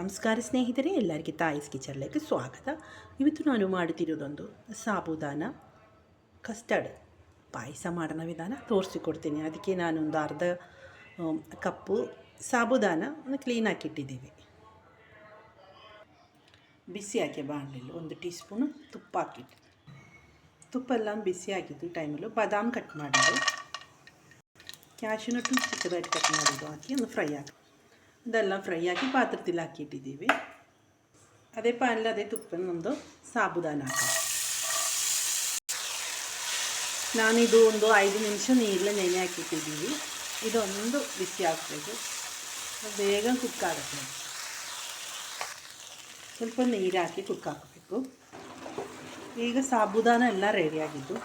ನಮಸ್ಕಾರ ಸ್ನೇಹಿತರೆ, ಎಲ್ಲರಿಗೆ ತಾಯಿಸ್ ಕಿಚನ್ಲಕ್ಕೆ ಸ್ವಾಗತ. ಇವತ್ತು ನಾನು ಮಾಡುತ್ತಿರೋದೊಂದು ಸಾಬುದಾನ ಕಸ್ಟರ್ಡ್ ಪಾಯಸ ಮಾಡೋಣ ವಿಧಾನ ತೋರಿಸಿಕೊಡ್ತೀನಿ. ಅದಕ್ಕೆ ನಾನೊಂದು ಅರ್ಧ ಕಪ್ಪು ಸಾಬುದಾನ ಕ್ಲೀನಾಗಿ ಇಟ್ಟಿದ್ದೀವಿ. ಬಿಸಿ ಹಾಕಿ ಬಾಣಲಿಲ್ಲ, ಒಂದು ಟೀ ಸ್ಪೂನು ತುಪ್ಪ ಹಾಕಿಟ್ಟು ತುಪ್ಪ ಎಲ್ಲ ಬಿಸಿ ಹಾಕಿದ್ದು ಟೈಮಲ್ಲೂ ಬಾದಾಮ್ ಕಟ್ ಮಾಡಿದ್ದು. ಕ್ಯಾಶು ನಟ್ಟು ಚಿಕ್ಕದಾಗಿ ಕಟ್ ಮಾಡಿದ್ದು ಹಾಕಿ ಒಂದು ಫ್ರೈ ಹಾಕಿ. ಇದೆಲ್ಲ ಫ್ರೈ ಹಾಕಿ ಪಾತ್ರದಲ್ಲಿ ಹಾಕಿಟ್ಟಿದ್ದೀವಿ. ಅದೇ ಪಾನಲ್ಲಿ ಅದೇ ತುಪ್ಪ ನಮ್ಮದು ಸಾಬುದಾನ ಹಾಕಿ ನಾನಿದು ಒಂದು ಐದು ನಿಮಿಷ ನೀರಲ್ಲೇ ನೆನೆ ಹಾಕಿಟ್ಟಿದ್ದೀವಿ. ಇದೊಂದು ಬಿಸಿ ಹಾಕಬೇಕು ಬೇಗ ಕುಕ್ ಆಗುತ್ತೆ. ಸ್ವಲ್ಪ ನೀರು ಹಾಕಿ ಕುಕ್ ಹಾಕಬೇಕು. ಈಗ ಸಾಬುದಾನ ಎಲ್ಲ ರೆಡಿಯಾಗಿದ್ದು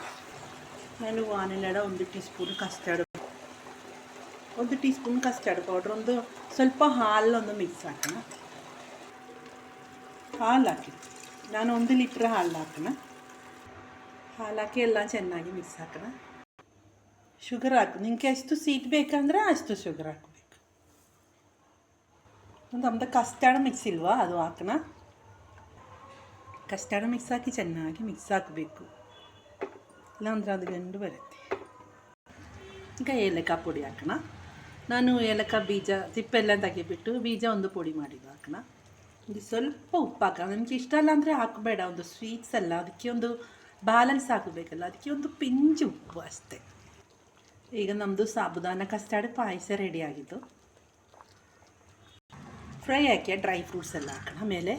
ನಾನು ವಾನಿಲಡ ಒಂದು ಟೀ ಸ್ಪೂನ್ ಕಸ್ಟರ್ಡ್ ಒಂದು ಟೀ ಸ್ಪೂನ್ ಕಸ್ಟರ್ಡ್ ಪೌಡ್ರ್ ಒಂದು ಸ್ವಲ್ಪ ಹಾಲೊಂದು ಮಿಕ್ಸ್ ಹಾಕೋಣ. ಹಾಲು ಹಾಕಿ. ನಾನು ಒಂದು ಲೀಟ್ರ್ ಹಾಲು ಹಾಕೋಣ. ಹಾಲು ಹಾಕಿ ಎಲ್ಲ ಚೆನ್ನಾಗಿ ಮಿಕ್ಸ್ ಹಾಕೋಣ. ಶುಗರ್ ಹಾಕು ನಿಮಗೆ ಎಷ್ಟು ಸ್ವೀಟ್ ಬೇಕಂದರೆ ಅಷ್ಟು ಶುಗರ್ ಹಾಕಬೇಕು. ಒಂದು ಅಮ್ದ ಕಸ್ಟರ್ಡ್ ಮಿಕ್ಸ್ ಇಲ್ವಾ, ಅದು ಹಾಕೋಣ. ಕಸ್ಟರ್ಡ್ ಮಿಕ್ಸ್ ಹಾಕಿ ಚೆನ್ನಾಗಿ ಮಿಕ್ಸ್ ಹಾಕಬೇಕು. ಇಲ್ಲಾಂದ್ರೆ ಅದು ಗಂಡು ಬರುತ್ತೆ. ಈಗ ಏಲಕ್ಕ ಪುಡಿ ಹಾಕೋಣ. ನಾನು ಏಲಕ್ಕ ಬೀಜ ತಿಪ್ಪೆಲ್ಲ ತೆಗಿಬಿಟ್ಟು ಬೀಜ ಒಂದು ಪುಡಿ ಮಾಡಿದ್ದು ಹಾಕೋಣ. ಇದು ಸ್ವಲ್ಪ ಉಪ್ಪು ಹಾಕೋಣ. ಇಷ್ಟ ಇಲ್ಲ ಅಂದರೆ ಹಾಕಬೇಡ. ಒಂದು ಸ್ವೀಟ್ಸ್ ಅಲ್ಲ. ಅದಕ್ಕೆ ಒಂದು ಬ್ಯಾಲೆನ್ಸ್ ಹಾಕಬೇಕಲ್ಲ. ಅದಕ್ಕೆ ಒಂದು ಪಿಂಚು ಉಪ್ಪು ಅಷ್ಟೇ. ಈಗ ನಮ್ಮದು ಸಾಬುದಾನ ಕಸ್ಟಾರ್ಡ್ ಪಾಯಸ ರೆಡಿ ಆಗಿದ್ದು. ಫ್ರೈ ಹಾಕಿ ಡ್ರೈ ಫ್ರೂಟ್ಸ್ ಎಲ್ಲ ಹಾಕೋಣ. ಮೇಲೆ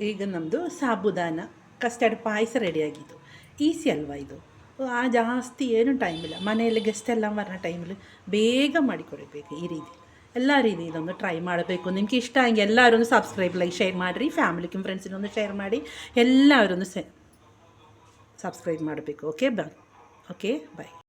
ಈಗ ನಮ್ಮದು ಸಾಬುದಾನ ಕಸ್ಟರ್ಡ್ ಪಾಯಸ ರೆಡಿಯಾಗಿದ್ದು ಈಸಿ ಅಲ್ವಾ ಇದು? ಆ ಜಾಸ್ತಿ ಏನು ಟೈಮ್ ಇಲ್ಲ ಮನೆಯಲ್ಲಿ ಗೆಸ್ಟ್ ಎಲ್ಲ ಬರೋ ಟೈಮಲ್ಲಿ ಬೇಗ ಮಾಡಿಕೊಡಬೇಕು ಈ ರೀತಿ ಎಲ್ಲ ರೀತಿ ಇದೊಂದು ಟ್ರೈ ಮಾಡಬೇಕು ನಿಮ್ಗೆ ಇಷ್ಟ ಹಂಗೆ ಎಲ್ಲರೂ ಸಬ್ಸ್ಕ್ರೈಬ್ ಲೈಕ್ ಶೇರ್ ಮಾಡಿರಿ ಫ್ಯಾಮಿಲಿಗೆ ಫ್ರೆಂಡ್ಸಿನೊಂದು ಶೇರ್ ಮಾಡಿ ಎಲ್ಲರೂ ಸೆ ಸಬ್ಸ್ಕ್ರೈಬ್ ಮಾಡಬೇಕು ಓಕೆ ಬಾಯ್ ಓಕೆ ಬಾಯ್